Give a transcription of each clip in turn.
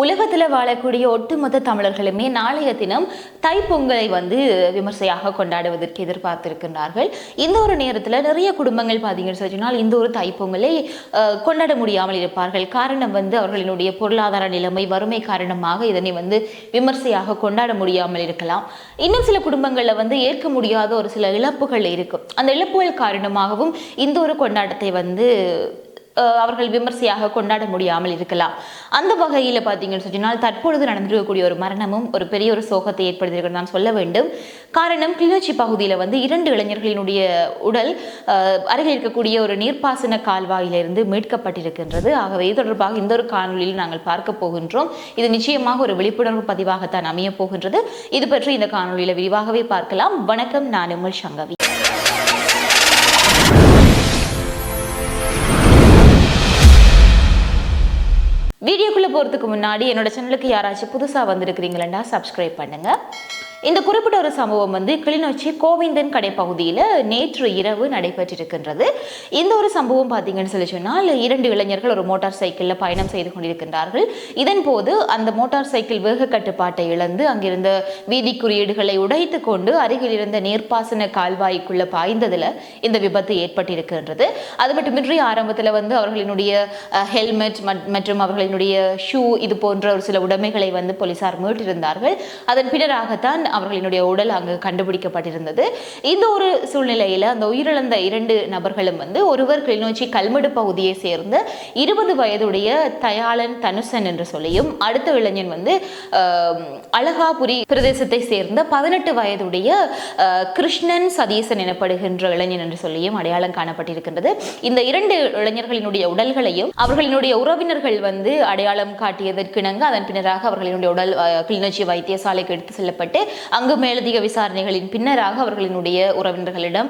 உலகத்தில் வாழக்கூடிய ஒட்டுமொத்த தமிழர்களுமே நாளைய தினம் தைப்பொங்கலை வந்து விமர்சையாக கொண்டாடுவதற்கு எதிர்பார்த்திருக்கின்றார்கள். இந்த ஒரு நேரத்தில் நிறைய குடும்பங்கள் பார்த்தீங்கன்னு சொன்னால் இந்த ஒரு தைப்பொங்கலை கொண்டாட முடியாமல் இருப்பார்கள். காரணம் வந்து அவர்களினுடைய பொருளாதார நிலைமை வறுமை காரணமாக இதனை வந்து விமர்சையாக கொண்டாட முடியாமல் இருக்கலாம். இன்னும் சில குடும்பங்களில் வந்து ஏற்க முடியாத ஒரு சில இழப்புகள் இருக்கும். அந்த இழப்புகள் காரணமாகவும் இந்த ஒரு கொண்டாட்டத்தை வந்து அவர்கள் விமர்சையாக கொண்டாட முடியாமல் இருக்கலாம். அந்த வகையில் பார்த்தீங்கன்னு சொன்னால் தற்பொழுது நடந்திருக்கக்கூடிய ஒரு மரணமும் ஒரு பெரிய ஒரு சோகத்தை ஏற்படுத்தியிருக்கிறது நான் சொல்ல வேண்டும். காரணம் கிளிநொச்சி பகுதியில் வந்து இரண்டு இளைஞர்களினுடைய உடல் அருகில் இருக்கக்கூடிய ஒரு நீர்ப்பாசன கால்வாயிலிருந்து மீட்கப்பட்டிருக்கின்றது. ஆகவே இது தொடர்பாக இந்த ஒரு காணொலியில் நாங்கள் பார்க்க போகின்றோம். இது நிச்சயமாக ஒரு விழிப்புணர்வு பதிவாகத்தான் அமைய போகின்றது. இது பற்றி இந்த காணொலியில் விரிவாகவே பார்க்கலாம். வணக்கம் நான் உங்கள் சங்கவி. போகிறதுக்கு முன்னாடி என்னோட சேனலுக்கு யாராச்சும் புதுசாக வந்திருக்கிறீங்களா சப்ஸ்கிரைப் பண்ணுங்க. இந்த குறிப்பிட்ட ஒரு சம்பவம் வந்து கிளிநொச்சி கோவிந்தன் கடை பகுதியில் நேற்று இரவு நடைபெற்றிருக்கின்றது. இந்த ஒரு சம்பவம் பார்த்தீங்கன்னு சொல்லி சொன்னால் இரண்டு இளைஞர்கள் ஒரு மோட்டார் சைக்கிளில் பயணம் செய்து கொண்டிருக்கின்றார்கள். இதன் போது அந்த மோட்டார் சைக்கிள் வேக கட்டுப்பாட்டை இழந்து அங்கிருந்த வீதி குறியீடுகளை உடைத்து கொண்டு அருகில் இருந்த நீர்ப்பாசன கால்வாய்க்குள்ள பாய்ந்ததில் இந்த விபத்து ஏற்பட்டிருக்கின்றது. அது மட்டுமின்றி ஆரம்பத்தில் வந்து அவர்களினுடைய ஹெல்மெட் மற்றும் அவர்களினுடைய ஷூ இது போன்ற ஒரு சில உடைமைகளை வந்து போலீசார் மீட்டிருந்தார்கள். அதன் பின்னராகத்தான் அவர்களினுடைய உடல் அங்கு கண்டுபிடிக்கப்பட்டிருந்தது. இந்த ஒரு சூழ்நிலையில் அந்த உயிரிழந்த இரண்டு நபர்களும் வந்து ஒருவர் கிளிநொச்சி கல்மடு பகுதியை சேர்ந்த இருபது வயதுடைய தயாளன் தனுசன் என்று சொல்லியும் அடுத்த இளைஞன் வந்து அழகாபுரி பிரதேசத்தை சேர்ந்த பதினெட்டு வயதுடைய கிருஷ்ணன் சதீசன் எனப்படுகின்ற இளைஞன் என்று சொல்லியும் அடையாளம் காணப்பட்டிருக்கின்றது. இந்த இரண்டு இளைஞர்களினுடைய உடல்களையும் அவர்களினுடைய உறவினர்கள் வந்து அடையாளம் காட்டியதற்கிணங்க அதன் பின்னராக அவர்களினுடைய உடல் கிளிநொச்சி வைத்தியசாலைக்கு எடுத்து செல்லப்பட்டு அங்கு மேலதிக விசாரணைகளின் பின்னராக அவர்களினுடைய உறவினர்களிடம்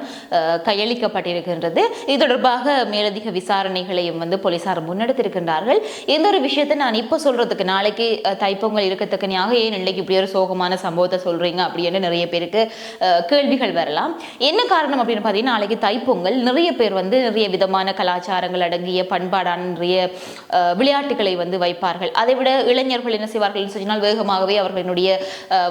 கையளிக்கப்பட்டிருக்கின்றது. இது தொடர்பாக மேலதிக விசாரணைகளையும் வந்து போலீசார் முன்னெடுத்திருக்கின்றார்கள். எந்த ஒரு விஷயத்தை நான் இப்போ சொல்றதுக்கு நாளைக்கு தைப்பொங்கல் இருக்கத்தக்கனியாக ஏன் இன்னைக்கு இப்படி ஒரு சோகமான சம்பவத்தை சொல்றீங்க அப்படின்னு நிறைய பேருக்கு கேள்விகள் வரலாம். என்ன காரணம் அப்படின்னு பார்த்தீங்கன்னா நாளைக்கு தைப்பொங்கல் நிறைய பேர் வந்து நிறைய விதமான கலாச்சாரங்கள் அடங்கிய பண்பாடான நிறைய விளையாட்டுகளை வந்து வைப்பார்கள். அதை விட இளைஞர்கள் என்ன செய்வார்கள் சொன்னால் வேகமாகவே அவர்களினுடைய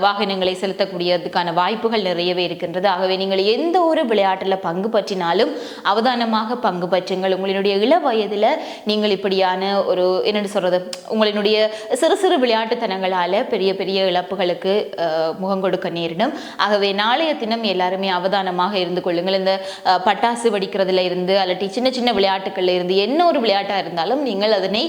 வாகனங்களை வாகனங்களை செலுத்தக்கூடியதுக்கான வாய்ப்புகள் நிறையவே இருக்கின்றது. ஆகவே நீங்கள் எந்த ஒரு விளையாட்டில் பங்கு பற்றினாலும் அவதானமாக பங்கு பற்றுங்கள். உங்களினுடைய இள வயதில் நீங்கள் இப்படியான ஒரு என்னென்னு சொல்றது? உங்களினுடைய சிறு சிறு விளையாட்டுத்தனங்களால பெரிய பெரிய இழப்புகளுக்கு அஹ், முகம் கொடுக்க நேரிடும். ஆகவே நாளைய தினம் எல்லாருமே அவதானமாக இருந்து கொள்ளுங்கள். இந்த பட்டாசு வெடிக்கிறதுல இருந்து அல்லட்டி சின்ன சின்ன விளையாட்டுகள்ல இருந்து என்ன ஒரு விளையாட்டா இருந்தாலும் நீங்கள் அதனை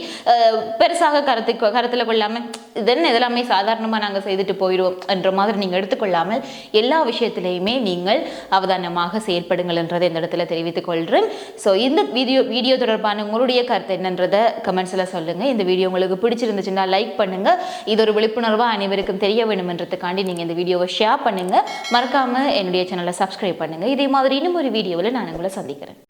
பெருசாக கருத்து கருத்தில் கொள்ளாமல் தென் இதெல்லாமே சாதாரணமாக நாங்கள் செய்துட்டு போயிடுவோம் என்ற மாதிரி நீங்கள் எடுத்துக்கொள்ளாமல் எல்லா விஷயத்திலையுமே நீங்கள் அவதானமாக செயல்படுங்கள் என்றதை இந்த இடத்துல தெரிவித்துக் கொள்கிறேன் ஸோ இந்த வீடியோ வீடியோ தொடர்பான உங்களுடைய கருத்து என்னன்றதை கமெண்ட்ஸில் சொல்லுங்கள் இந்த வீடியோ உங்களுக்கு பிடிச்சிருந்துச்சுன்னா லைக் பண்ணுங்கள் இது ஒரு விழிப்புணர்வாக அனைவருக்கும் தெரிய வேணுமென்றதுக்காண்டி நீங்கள் இந்த வீடியோவை ஷேர் பண்ணுங்கள் மறக்காமல் என்னுடைய சேனலை சப்ஸ்கிரைப் பண்ணுங்கள் இதே மாதிரி இன்னும் ஒரு வீடியோவில் நான் உங்களை சந்திக்கிறேன்.